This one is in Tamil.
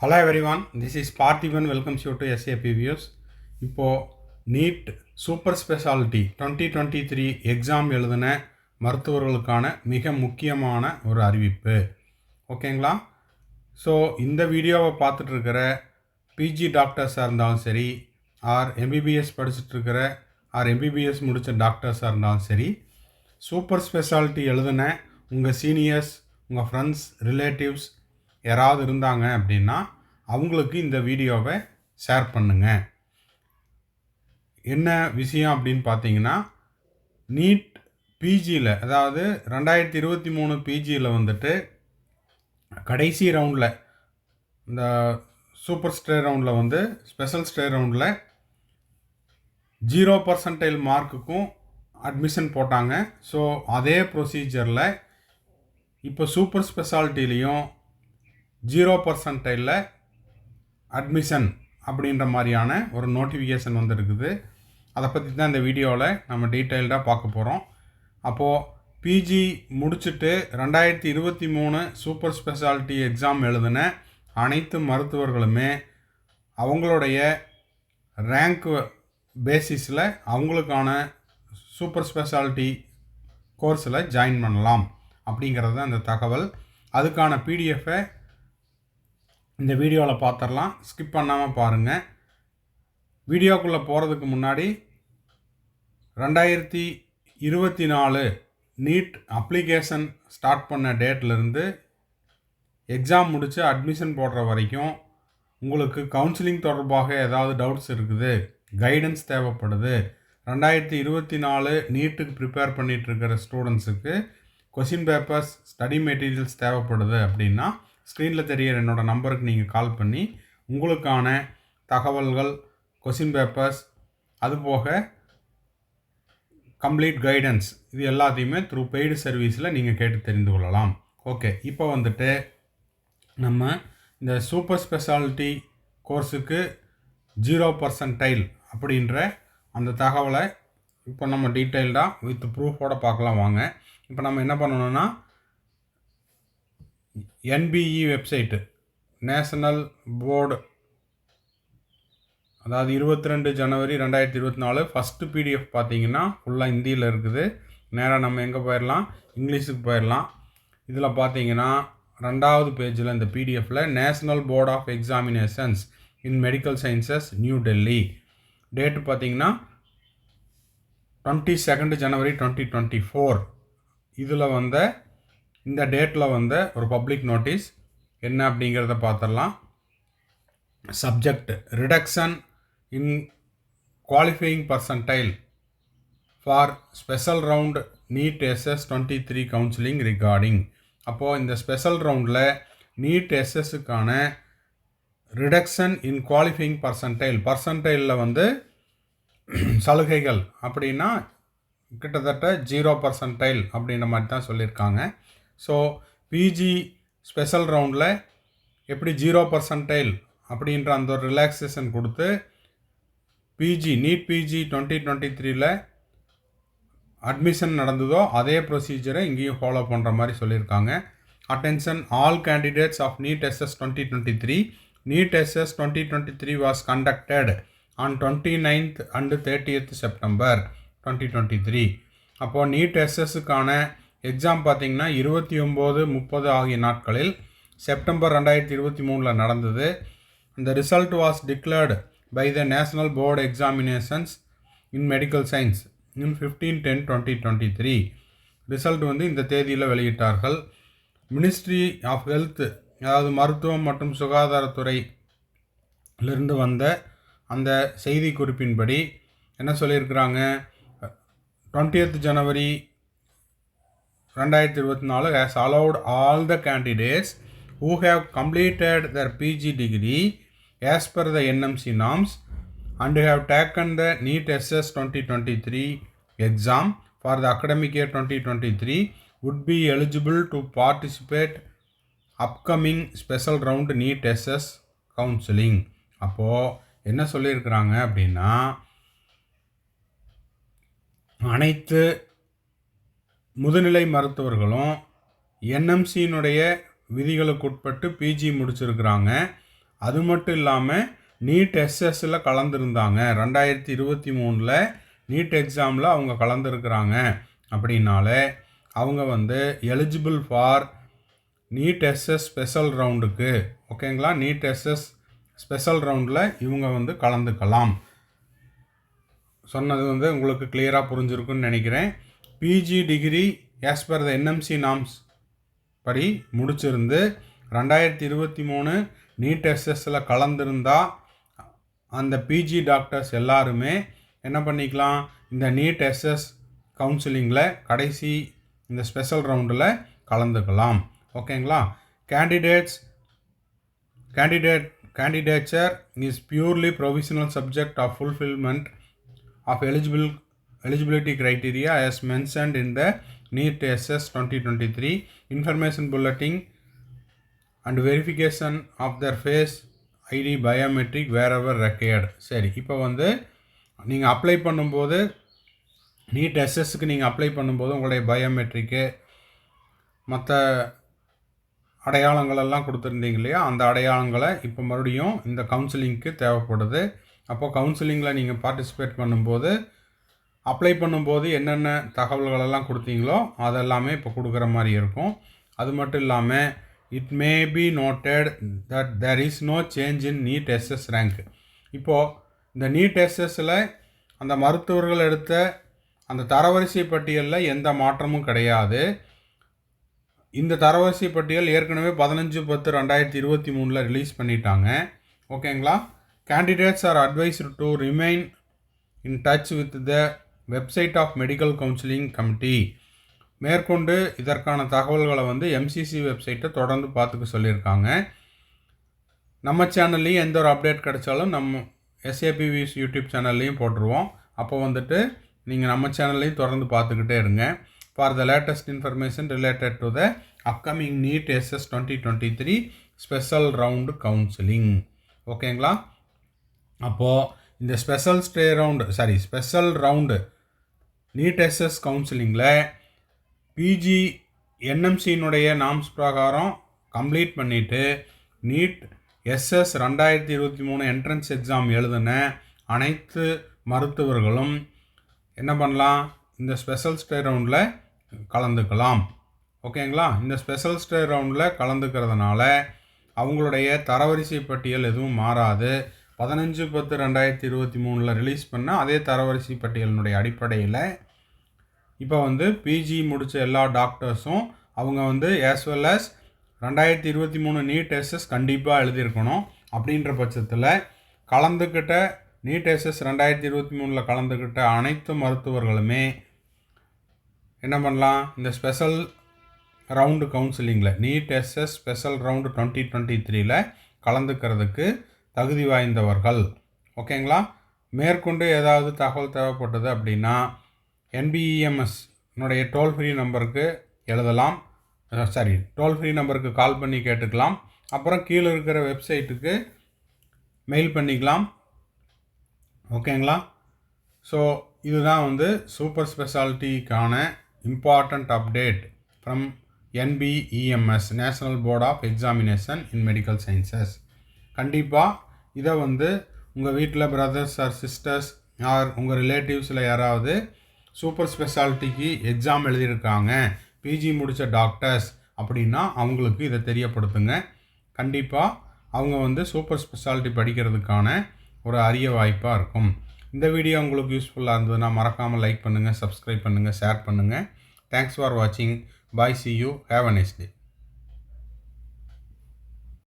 Hello everyone this is Parthiban welcomes you to SAP views இப்போது NEET super speciality twenty twenty three exam எழுதின மருத்துவர்களுக்கான மிக முக்கியமான ஒரு அறிவிப்பு. ஓகேங்களா ஸோ இந்த வீடியோவை பார்த்துட்ருக்கிற பிஜி டாக்டர்ஸாக இருந்தாலும் சரி ஆர் எம்பிபிஎஸ் படிச்சுட்ருக்கிற ஆர் எம்பிபிஎஸ் முடித்த டாக்டர்ஸாக இருந்தாலும் சரி சூப்பர் ஸ்பெஷாலிட்டி எழுதின உங்கள் சீனியர்ஸ் உங்கள் ஃப்ரெண்ட்ஸ் ரிலேட்டிவ்ஸ் யாராவது இருந்தாங்க அப்படின்னா அவங்களுக்கு இந்த வீடியோவை ஷேர் பண்ணுங்கள் என்ன விஷயம் அப்படின்னு பார்த்தீங்கன்னா நீட் பிஜியில் அதாவது ரெண்டாயிரத்தி இருபத்தி மூணு பிஜியில் வந்துட்டு கடைசி ரவுண்டில் இந்த சூப்பர் ஸ்டே ரவுண்டில் வந்து ஸ்பெஷல் ஸ்டே ரவுண்டில் ஜீரோ பர்சன்டைல் மார்க்குக்கும் அட்மிஷன் போட்டாங்க. ஸோ அதே ப்ரொசீஜரில் இப்போ சூப்பர் ஸ்பெஷாலிட்டிலையும் ஜீரோ பர்சன்டைலில் அட்மிஷன் அப்படின்ற மாதிரியான ஒரு நோட்டிஃபிகேஷன் வந்துருக்குது. அதை பற்றி தான் இந்த வீடியோவில் நம்ம டீட்டெயில்டாக பார்க்க போகிறோம் அப்போது பிஜி முடிச்சுட்டு ரெண்டாயிரத்தி இருபத்தி மூணு சூப்பர் ஸ்பெஷாலிட்டி எக்ஸாம் எழுதின அனைத்து மருத்துவர்களுமே அவங்களுடைய ரேங்க் பேசிஸில் அவங்களுக்கான சூப்பர் ஸ்பெஷாலிட்டி கோர்ஸில் ஜாயின் பண்ணலாம் அப்படிங்கிறது தான் இந்த தகவல். அதுக்கான பிடிஎஃபை இந்த வீடியோவில் பார்த்துடலாம் ஸ்கிப் பண்ணாமல் பாருங்கள் வீடியோக்குள்ளே போகிறதுக்கு முன்னாடி ரெண்டாயிரத்தி இருபத்தி நாலு நீட் அப்ளிகேஷன் ஸ்டார்ட் பண்ண டேட்லேருந்து எக்ஸாம் முடித்து அட்மிஷன் போடுற வரைக்கும் உங்களுக்கு கவுன்சிலிங் தொடர்பாக ஏதாவது டவுட்ஸ் இருக்குது? கைடன்ஸ் தேவைப்படுது. ரெண்டாயிரத்தி இருபத்தி நாலு நீட்டுக்கு ப்ரிப்பேர் பண்ணிகிட்ருக்கிற ஸ்டூடெண்ட்ஸுக்கு கொஷின் பேப்பர்ஸ் ஸ்டடி மெட்டீரியல்ஸ் தேவைப்படுது அப்படின்னா ஸ்க்ரீனில் தெரியிற என்னோடய நம்பருக்கு நீங்கள் கால் பண்ணி உங்களுக்கான தகவல்கள் கொஷின் பேப்பர்ஸ் அதுபோக கம்ப்ளீட் கைடன்ஸ் இது எல்லாத்தையுமே த்ரூ பெய்டு சர்வீஸில் நீங்கள் கேட்டு தெரிந்து கொள்ளலாம். ஓகே இப்போ வந்துட்டு நம்ம இந்த சூப்பர் ஸ்பெஷாலிட்டி கோர்ஸுக்கு ஜீரோ பர்சன்டைல் அப்படின்ற அந்த தகவலை இப்போ நம்ம டீட்டெயில்டாக வித் ப்ரூஃபோடு பார்க்கலாம் வாங்க. இப்போ நம்ம என்ன பண்ணணும்னா என்பிஇ வெப்சைட்டு நேஷனல் போர்டு அதாவது இருபத்தி ரெண்டு ஜனவரி ரெண்டாயிரத்தி இருபத்தி நாலு ஃபஸ்ட்டு பிடிஎஃப் பார்த்தீங்கன்னா ஃபுல்லாக ஹிந்தியில் இருக்குது. நேராக நம்ம எங்கே போயிடலாம் இங்கிலீஷுக்கு போயிடலாம் இதில் பார்த்தீங்கன்னா ரெண்டாவது பேஜில் இந்த பிடிஎஃப்பில் National Board of Examinations in Medical Sciences New Delhi date பார்த்தீங்கன்னா டுவெண்ட்டி செகண்ட் ஜனவரி டுவெண்ட்டி டுவெண்ட்டி ஃபோர் இதில் வந்த இந்த டேட்டில் வந்த ஒரு பப்ளிக் நோட்டீஸ் என்ன அப்படிங்கிறத பார்த்துடலாம். Subject reduction in qualifying percentile for special round NEET SS twenty three counselling regarding அப்போது இந்த ஸ்பெஷல் ரவுண்டில் நீட் எஸ்எஸ்ஸுக்கான ரிடக்ஷன் இன் குவாலிஃபையிங் பர்சன்டைல் பர்சன்டைலில் வந்து சலுகைகள் அப்படின்னா கிட்டத்தட்ட ஜீரோ பர்சன்டைல் அப்படின்ற மாதிரி தான் சொல்லியிருக்காங்க. ஸோ பிஜி ஸ்பெஷல் ரவுண்டில் எப்படி ஜீரோ பர்சன்டைல் அப்படின்ற அந்த ஒரு ரிலாக்ஸேஷன் கொடுத்து PG NEET PG twenty twenty த்ரீயில் அட்மிஷன் நடந்ததோ அதே ப்ரொசீஜரை இங்கேயும் ஃபாலோ பண்ணுற மாதிரி சொல்லியிருக்காங்க. Attention all candidates of NEET SS twenty twenty three NEET SS twenty twenty three was conducted on twenty ninth and thirtieth September twenty twenty three அப்போது நீட் எஸ்எஸ்ஸுக்கான எக்ஸாம் பார்த்திங்கன்னா இருபத்தி ஒம்பது முப்பது ஆகிய நாட்களில் செப்டம்பர் ரெண்டாயிரத்தி இருபத்தி மூணில் நடந்தது. இந்த result was declared by the National Board Examinations in Medical Science in fifteen ten twenty twenty three result வந்து இந்த தேதியில் வெளியிட்டார்கள். மினிஸ்ட்ரி ஆஃப் ஹெல்த் அதாவது மருத்துவம் மற்றும் சுகாதாரத்துறையிலிருந்து வந்த அந்த செய்தி குறிப்பின்படி என்ன சொல்லியிருக்கிறாங்க? டுவெண்ட்டியத் ஜனவரி ரெண்டாயிரத்தி இருபத்தி நாலு has allowed all the candidates who have completed their PG degree as per the NMC norms and have taken the NEET SS twenty twenty three exam for the academic year twenty twenty three would be eligible to participate upcoming special round NEET SS counselling அப்போது என்ன சொல்லியிருக்கிறாங்க அப்படின்னா அனைத்து முதுநிலை மருத்துவர்களும் என்எம்சியினுடைய விதிகளுக்கு உட்பட்டு பிஜி முடிச்சிருக்கிறாங்க. அது மட்டும் இல்லாமல் நீட் எஸ்எஸ்ஸில் கலந்துருந்தாங்க. ரெண்டாயிரத்தி இருபத்தி மூணில் நீட் எக்ஸாமில் அவங்க கலந்துருக்குறாங்க. அப்படின்னாலே அவங்க வந்து eligible for NEET SS special ரவுண்டுக்கு ஓகேங்களா நீட் எஸ்எஸ் ஸ்பெஷல் ரவுண்டில் இவங்க வந்து கலந்துக்கலாம். சொன்னது வந்து உங்களுக்கு கிளியராக புரிஞ்சிருக்குன்னு நினைக்கிறேன். PG degree as per the NMC norms படி முடிச்சிருந்து ரெண்டாயிரத்தி இருபத்தி மூணு நீட் எஸ்எஸ்ஸில் கலந்துருந்தா அந்த பிஜி டாக்டர்ஸ் எல்லாருமே என்ன பண்ணிக்கலாம்? இந்த நீட் எஸ்எஸ் கவுன்சிலிங்கில் கடைசி இந்த ஸ்பெஷல் ரவுண்டில் கலந்துக்கலாம். ஓகேங்களா? Candidates candidate candidature is purely provisional subject of fulfilment of eligible eligibility criteria as mentioned in the NEET SS 2023 information bulletin and verification of their face ID biometric wherever required. சரி இப்போ வந்து நீங்கள் அப்ளை பண்ணும்போது நீட் எஸ்எஸ்க்கு நீங்கள் அப்ளை பண்ணும்போது உங்களுடைய பயோமெட்ரிக்கு மற்ற அடையாளங்களெல்லாம் கொடுத்துருந்தீங்க இல்லையா? அந்த அடையாளங்களை இப்போ மறுபடியும் இந்த கவுன்சிலிங்க்கு தேவைப்படுது. அப்போது கவுன்சிலிங்கில் நீங்கள் பார்ட்டிசிபேட் பண்ணும்போது அப்ளை பண்ணும்போது என்னென்ன தகவல்களெல்லாம் கொடுத்தீங்களோ அதெல்லாமே இப்போ கொடுக்குற மாதிரி இருக்கும். அது மட்டும் இல்லாமல் it may be noted that there is no change in NEET SS rank இப்போது இந்த நீட் எஸ்எஸ்ஸில் அந்த மருத்துவர்கள் எடுத்த அந்த தரவரிசை பட்டியலில் எந்த மாற்றமும் கிடையாது. இந்த தரவரிசை பட்டியல் ஏற்கனவே பதினஞ்சு பத்து ரெண்டாயிரத்தி இருபத்தி மூணில் ரிலீஸ் பண்ணிட்டாங்க. ஓகேங்களா candidates are advised to remain in touch with the website of Medical Counselling Committee மேற்கொண்டு இதற்கான தகவல்களை வந்து எம்சிசி வெப்சைட்டை தொடர்ந்து பார்த்துக்க சொல்லியிருக்காங்க. நம்ம சேனல்லையும் எந்த ஒரு அப்டேட் கிடைச்சாலும் நம்ம எஸ்ஏபிவிஸ் யூடியூப் சேனல்லையும் போட்டுருவோம். அப்போ வந்துட்டு நீங்கள் நம்ம சேனல்லையும் தொடர்ந்து பார்த்துக்கிட்டே இருங்க. For the latest information related to the upcoming NEET SS twenty twenty three special round counselling ஓகேங்களா அப்போது இந்த special stray round sorry special round NEET SS கவுன்சிலிங்கில் பிஜி என்எம்சியினுடைய நாம்ஸ் பிரகாரம் கம்ப்ளீட் பண்ணிவிட்டு நீட் எஸ்எஸ் ரெண்டாயிரத்தி இருபத்தி மூணு என்ட்ரன்ஸ் எக்ஸாம் எழுதின அனைத்து மருத்துவர்களும் என்ன பண்ணலாம்? இந்த ஸ்பெஷல் ஸ்டே ரவுண்டில் கலந்துக்கலாம். ஓகேங்களா? இந்த ஸ்பெஷல் ஸ்டே ரவுண்டில் கலந்துக்கிறதுனால அவங்களுடைய தரவரிசை பட்டியல் எதுவும் மாறாது. பதினஞ்சு பத்து ரெண்டாயிரத்தி இருபத்தி மூணில் ரிலீஸ் பண்ண அதே தரவரிசை பட்டியலினுடைய அடிப்படையில் இப்போ வந்து பிஜி முடித்த எல்லா டாக்டர்ஸும் அவங்க வந்து ஆஸ் வெல் அஸ் ரெண்டாயிரத்தி இருபத்தி மூணு நீட் எஸ்எஸ் கண்டிப்பாக எழுதியிருக்கணும் அப்படின்ற பட்சத்தில் கலந்துக்கிட்ட நீட் எஸ்எஸ் ரெண்டாயிரத்தி இருபத்தி மூணில் கலந்துக்கிட்ட அனைத்து மருத்துவர்களுமே என்ன பண்ணலாம்? இந்த ஸ்பெஷல் ரவுண்டு கவுன்சிலிங்கில் NEET SS special round twenty twenty த்ரீல கலந்துக்கிறதுக்கு தகுதி வாய்ந்தவர்கள். ஓகேங்களா? மேற்கொண்டு ஏதாவது தகவல் தேவைப்பட்டது அப்படின்னா என்பிஇஎம்எஸ்னுடைய டோல் ஃப்ரீ நம்பருக்கு எழுதலாம். சாரி டோல் ஃப்ரீ நம்பருக்கு கால் பண்ணி கேட்டுக்கலாம். அப்புறம் கீழே இருக்கிற வெப்சைட்டுக்கு மெயில் பண்ணிக்கலாம். ஓகேங்களா? ஸோ இதுதான் வந்து super ஸ்பெஷாலிட்டிக்கான important update from NBEMS National Board of Examination in Medical Sciences கண்டிப்பாக இதை வந்து உங்கள் வீட்டில் பிரதர்ஸ் ஆர் சிஸ்டர்ஸ் ஆர் உங்கள் ரிலேட்டிவ்ஸில் யாராவது சூப்பர் ஸ்பெஷாலிட்டிக்கு எக்ஸாம் எழுதியிருக்காங்க பிஜி முடித்த டாக்டர்ஸ் அப்படின்னா அவங்களுக்கு இதை தெரியப்படுத்துங்க. கண்டிப்பாக அவங்க வந்து சூப்பர் ஸ்பெஷாலிட்டி படிக்கிறதுக்கான ஒரு அரிய வாய்ப்பாக இருக்கும். இந்த வீடியோ உங்களுக்கு யூஸ்ஃபுல்லாக இருந்ததுன்னா மறக்காமல் லைக் பண்ணுங்கள் சப்ஸ்கிரைப் பண்ணுங்கள் ஷேர் பண்ணுங்கள் தேங்க்ஸ் ஃபார் வாட்சிங் bye see you have a next day